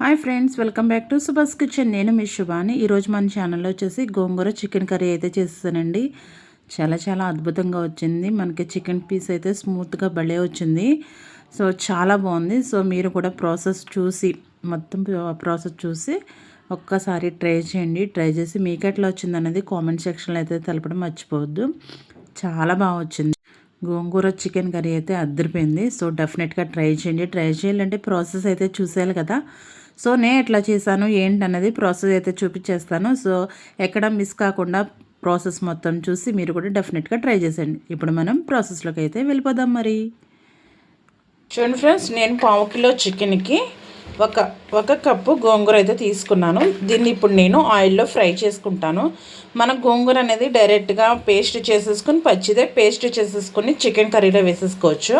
Hi friends welcome back to Subhas Kitchen. నేను మీ శుభాని. ఈరోజు మన ఛానల్లో వచ్చేసి గోంగూర చికెన్ కర్రీ అయితే చేస్తానండి. చాలా చాలా అద్భుతంగా వచ్చింది. మనకి చికెన్ పీస్ అయితే స్మూత్గా భలే వచ్చింది. సో చాలా బాగుంది. సో మీరు కూడా ప్రాసెస్ చూసి మొత్తం ప్రాసెస్ చూసి ఒక్కసారి ట్రై చేయండి. ట్రై చేసి మీకు ఎట్లా వచ్చింది అనేది కామెంట్ సెక్షన్లో అయితే తెలపడం మర్చిపోవద్దు. చాలా బాగా వచ్చింది. గోంగూర చికెన్ కర్రీ అయితే అద్దరిపోయింది. సో డెఫినెట్గా ట్రై చేయండి. ట్రై చేయాలంటే ప్రాసెస్ అయితే చూసేయాలి కదా. సో నేను ఎట్లా చేశాను ఏంటన్నది ప్రాసెస్ అయితే చూపించేస్తాను సో ఎక్కడ మిస్ కాకుండా ప్రాసెస్ మొత్తం చూసి మీరు కూడా డెఫినెట్గా ట్రై చేసేయండి. ఇప్పుడు మనం ప్రాసెస్లోకి అయితే వెళ్ళిపోదాం మరి. చూడండి ఫ్రెండ్స్ నేను పావు కిలో చికెన్కి ఒక ఒక కప్పు గోంగూర అయితే తీసుకున్నాను. దీన్ని ఇప్పుడు నేను ఆయిల్లో ఫ్రై చేసుకుంటాను. మన గోంగూర అనేది డైరెక్ట్గా పేస్ట్ చేసేసుకుని పచ్చిదే పేస్ట్ చేసేసుకుని చికెన్ కర్రీలో వేసేసుకోవచ్చు.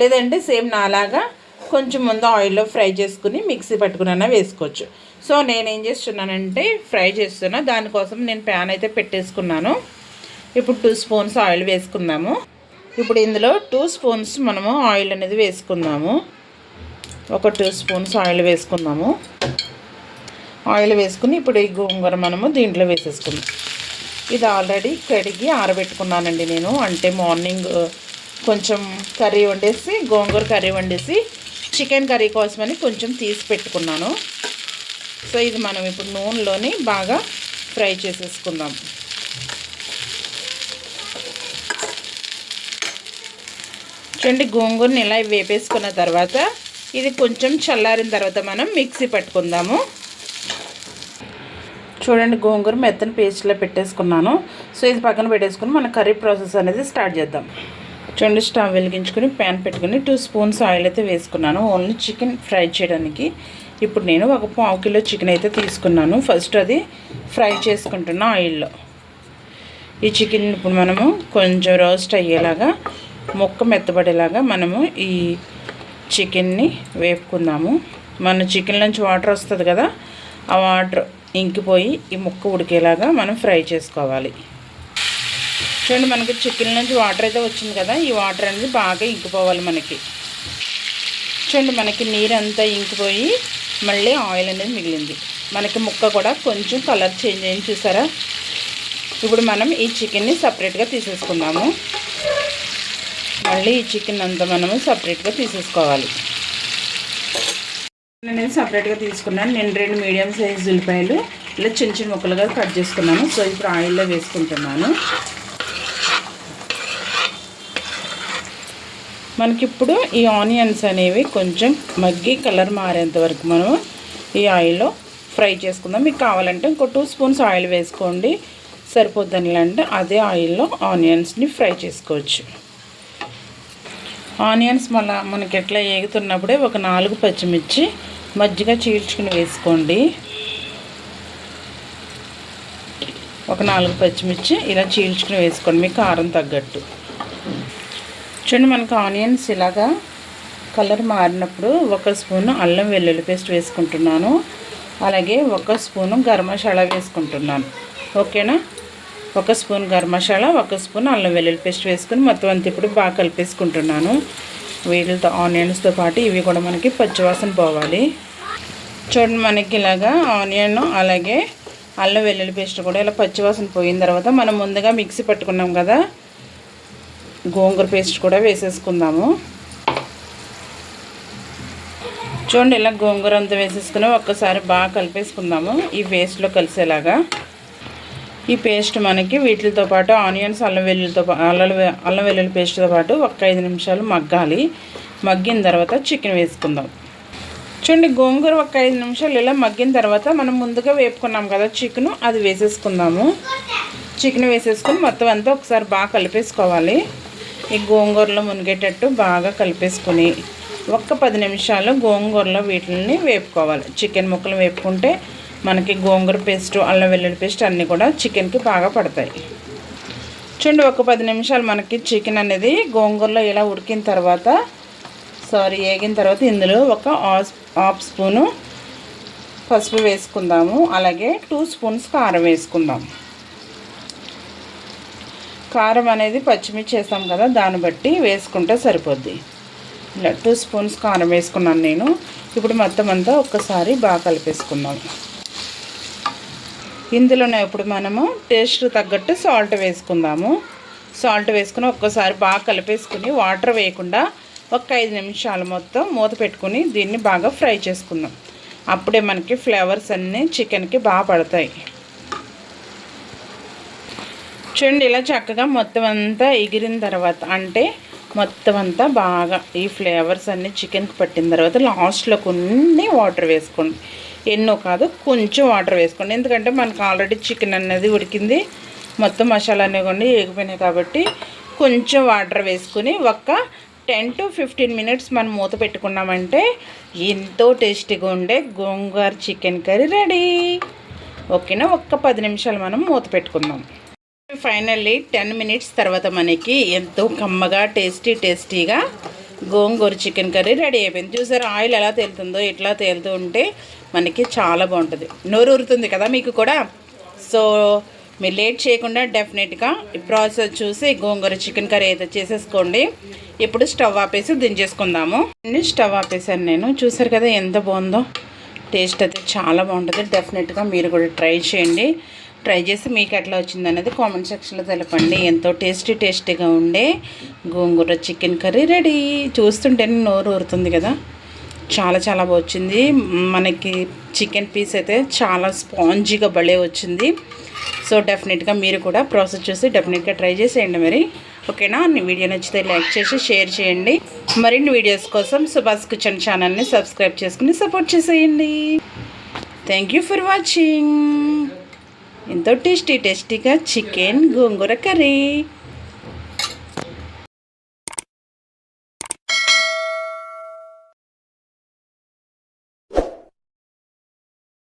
లేదంటే సేమ్ నాలాగా కొంచెం ముందు ఆయిల్లో ఫ్రై చేసుకుని మిక్సీ పట్టుకున్నా వేసుకోవచ్చు. సో నేను ఏం చేస్తున్నానంటే ఫ్రై చేస్తున్నా. దానికోసం నేను ప్యాన్ అయితే పెట్టేసుకున్నాను. ఇప్పుడు టూ స్పూన్స్ ఆయిల్ వేసుకుందాము. ఇప్పుడు ఇందులో టూ స్పూన్స్ మనము ఆయిల్ అనేది వేసుకుందాము. ఒక టూ స్పూన్స్ ఆయిల్ వేసుకుందాము. ఆయిల్ వేసుకుని ఇప్పుడు ఈ గోంగూర మనము దీంట్లో వేసేసుకుందాం. ఇది ఆల్రెడీ కడిగి ఆరబెట్టుకున్నానండి నేను. అంటే మార్నింగ్ కొంచెం కర్రీ వండేసి గోంగూర కర్రీ వండేసి చికెన్ కర్రీ కోసమని కొంచెం తీసి పెట్టుకున్నాను. సో ఇది మనం ఇప్పుడు నూనెలోని బాగా ఫ్రై చేసేసుకుందాం. చూడండి గోంగూరని ఇలా వేపేసుకున్న తర్వాత ఇది కొంచెం చల్లారిన తర్వాత మనం మిక్సీ పట్టుకుందాము. చూడండి గోంగూర మెత్తని పేస్ట్లో పెట్టేసుకున్నాను. సో ఇది పక్కన పెట్టేసుకుని మన కర్రీ ప్రాసెస్ అనేది స్టార్ట్ చేద్దాం. చూడండి స్టవ్ వెలిగించుకొని ప్యాన్ పెట్టుకుని టూ స్పూన్స్ ఆయిల్ అయితే వేసుకున్నాను. ఓన్లీ చికెన్ ఫ్రై చేయడానికి. ఇప్పుడు నేను ఒక పావు కిలో చికెన్ అయితే తీసుకున్నాను. ఫస్ట్ అది ఫ్రై చేసుకుంటున్నా ఆయిల్లో. ఈ చికెన్ ఇప్పుడు మనము కొంచెం రోస్ట్ అయ్యేలాగా మొక్క మెత్తబడేలాగా మనము ఈ చికెన్ని వేపుకుందాము. మన చికెన్ నుంచి వాటర్ వస్తుంది కదా ఆ వాటర్ ఇంకిపోయి ఈ ముక్క ఉడికేలాగా మనం ఫ్రై చేసుకోవాలి. చూడండి మనకి చికెన్ నుంచి వాటర్ అయితే వచ్చింది కదా ఈ వాటర్ అనేది బాగా ఇంకిపోవాలి మనకి. చూడండి మనకి నీరు అంతా ఇంకిపోయి మళ్ళీ ఆయిల్ అనేది మిగిలింది. మనకి ముక్క కూడా కొంచెం కలర్ చేంజ్ అయింది చూసారా? ఇప్పుడు మనం ఈ చికెన్ని సపరేట్గా తీసేసుకుందాము. మళ్ళీ ఈ చికెన్ అంతా మనము సపరేట్గా తీసేసుకోవాలి. నేను సపరేట్గా తీసుకున్నాను. నేను రెండు మీడియం సైజ్ ఉల్లిపాయలు ఇలా చిన్న చిన్న ముక్కలుగా కట్ చేసుకున్నాను. సో ఇప్పుడు ఆయిల్లో వేసుకుంటున్నాను. మనకిప్పుడు ఈ ఆనియన్స్ అనేవి కొంచెం మగ్గి కలర్ మారేంత వరకు మనం ఈ ఆయిల్లో ఫ్రై చేసుకుందాం. మీకు కావాలంటే ఇంకో టూ స్పూన్స్ ఆయిల్ వేసుకోండి. సరిపోద్దని అంటే అదే ఆయిల్లో ఆనియన్స్ని ఫ్రై చేసుకోవచ్చు. ఆనియన్స్ మళ్ళీ మనకి ఎట్లా ఏగుతున్నప్పుడే ఒక నాలుగు పచ్చిమిర్చి మజ్జిగ చీల్చుకుని వేసుకోండి. ఒక నాలుగు పచ్చిమిర్చి ఇలా చీల్చుకుని వేసుకోండి. మీకు కారం తగ్గట్టు. చూడండి మనకు ఆనియన్స్ ఇలాగా కలర్ మారినప్పుడు ఒక స్పూను అల్లం వెల్లుల్లి పేస్ట్ వేసుకుంటున్నాను. అలాగే ఒక స్పూను గరం మసాలా వేసుకుంటున్నాను. ఓకేనా? ఒక స్పూన్ గరం మసాలా ఒక స్పూన్ అల్లం వెల్లుల్లి పేస్ట్ వేసుకుని మొత్తం అంతా ఇప్పుడు బాగా కలిపేసుకుంటున్నాను. వీటితో ఆనియన్స్తో పాటు ఇవి కూడా మనకి పచ్చివాసన పోవాలి. చూడండి మనకి ఇలాగా ఆనియన్ అలాగే అల్లం వెల్లుల్లి పేస్ట్ కూడా ఇలా పచ్చివాసన పోయిన తర్వాత మనం ముందుగా మిక్సీ పట్టుకున్నాం కదా గోంగూర పేస్ట్ కూడా వేసేసుకుందాము. చూడండి ఇలా గోంగూర అంతా వేసేసుకుని ఒక్కసారి బాగా కలిపేసుకుందాము. ఈ పేస్ట్లో కలిసేలాగా. ఈ పేస్ట్ మనకి వీటితో పాటు ఆనియన్స్ అల్లం వెల్లుల్లితో అల్లం అల్లం వెల్లుల్లి పేస్ట్తో పాటు ఒక ఐదు నిమిషాలు మగ్గాలి. మగ్గిన తర్వాత చికెన్ వేసుకుందాం. చూడండి గోంగూర ఒక ఐదు నిమిషాలు ఇలా మగ్గిన తర్వాత మనం ముందుగా వేపుకున్నాం కదా చికెన్ అది వేసేసుకుందాము. చికెన్ వేసేసుకుని మొత్తం అంతా ఒకసారి బాగా కలిపేసుకోవాలి. ఈ గోంగూరలో మునిగేటట్టు బాగా కలిపేసుకుని ఒక్క పది నిమిషాలు గోంగూరలో వీటిని వేపుకోవాలి. చికెన్ ముక్కలు వేపుకుంటే మనకి గోంగూర పేస్ట్ అల్లం వెల్లుల్లి పేస్ట్ అన్నీ కూడా చికెన్కి బాగా పడతాయి. చూడండి ఒక పది నిమిషాలు మనకి చికెన్ అనేది గోంగూరలో ఇలా ఉడికిన తర్వాత సారీ వేగిన తర్వాత ఇందులో ఒక హాఫ్ స్పూను పసుపు వేసుకుందాము. అలాగే టూ స్పూన్స్ కారం వేసుకుందాం కారం అనేది పచ్చిమిర్చి వేసాం కదా దాన్ని బట్టి వేసుకుంటే సరిపోద్ది. ఇలా టూ స్పూన్స్ కారం వేసుకున్నాను నేను. ఇప్పుడు మొత్తం అంతా ఒక్కసారి బాగా కలిపేసుకుందాం. ఇందులోనే ఇప్పుడు మనము టేస్ట్ తగ్గట్టు సాల్ట్ వేసుకుందాము. సాల్ట్ వేసుకుని ఒక్కసారి బాగా కలిపేసుకుని వాటర్ వేయకుండా ఒక ఐదు నిమిషాలు మొత్తం మూత పెట్టుకుని దీన్ని బాగా ఫ్రై చేసుకుందాం. అప్పుడే మనకి ఫ్లేవర్స్ అన్నీ చికెన్కి బాగా పడతాయి. చూడండి ఇలా చక్కగా మొత్తం అంతా ఎగిరిన తర్వాత అంటే మొత్తం అంతా బాగా ఈ ఫ్లేవర్స్ అన్నీ చికెన్కి పట్టిన తర్వాత లాస్ట్లో కొన్ని వాటర్ వేసుకోండి. ఎన్నో కాదు కొంచెం వాటర్ వేసుకోండి. ఎందుకంటే మనకు ఆల్రెడీ చికెన్ అనేది ఉడికింది మొత్తం మసాలా అనేవి ఎగిపోయినాయి కాబట్టి కొంచెం వాటర్ వేసుకుని ఒక్క టెన్ టు ఫిఫ్టీన్ మినిట్స్ మనం మూత పెట్టుకున్నామంటే ఎంతో టేస్టీగా ఉండే గోంగూర చికెన్ కర్రీ రెడీ. ఓకేనా? ఒక్క పది నిమిషాలు మనం మూత పెట్టుకుందాం. ఫైనల్లీ టెన్ మినిట్స్ తర్వాత మనకి ఎంతో కమ్మగా టేస్టీ టేస్టీగా గోంగూర చికెన్ కర్రీ రెడీ అయిపోయింది. చూసారు ఆయిల్ ఎలా తేలుతుందో ఇట్లా తేలుతూ ఉంటే మనకి చాలా బాగుంటుంది. నోరు ఊరుతుంది కదా మీకు కూడా? సో మీరు లేట్ చేయకుండా డెఫినెట్గా ఈ ప్రాసెస్ చూసి గోంగూర చికెన్ కర్రీ అయితే చేసేసుకోండి. ఇప్పుడు స్టవ్ ఆపేసి దించేసుకుందాము. స్టవ్ ఆపేసాను నేను. చూసారు కదా ఎంత బాగుందో? టేస్ట్ అయితే చాలా బాగుంటుంది. డెఫినెట్గా మీరు కూడా ట్రై చేయండి. ట్రై చేసి మీకు ఎట్లా వచ్చింది అనేది కామెంట్ సెక్షన్లో తెలపండి. ఎంతో టేస్టీ టేస్టీగా ఉండే గోంగూర చికెన్ కర్రీ రెడీ. చూస్తుంటేనే నోరు ఊరుతుంది కదా. చాలా చాలా వచ్చింది. మనకి చికెన్ పీస్ అయితే చాలా స్పాంజీగా భలే వచ్చింది. సో డెఫినెట్గా మీరు కూడా ప్రాసెస్ చూసి డెఫినెట్గా ట్రై చేసేయండి మరి. ఓకేనా? వీడియో నచ్చితే లైక్ చేసి షేర్ చేయండి. మరిన్ని వీడియోస్ కోసం సుభాష్ కిచెన్ ఛానల్ని సబ్స్క్రైబ్ చేసుకుని సపోర్ట్ చేసేయండి. Thank you for watching. ఎంతో టేస్టీ టేస్టీగా చికెన్ గోంగూర కర్రీ.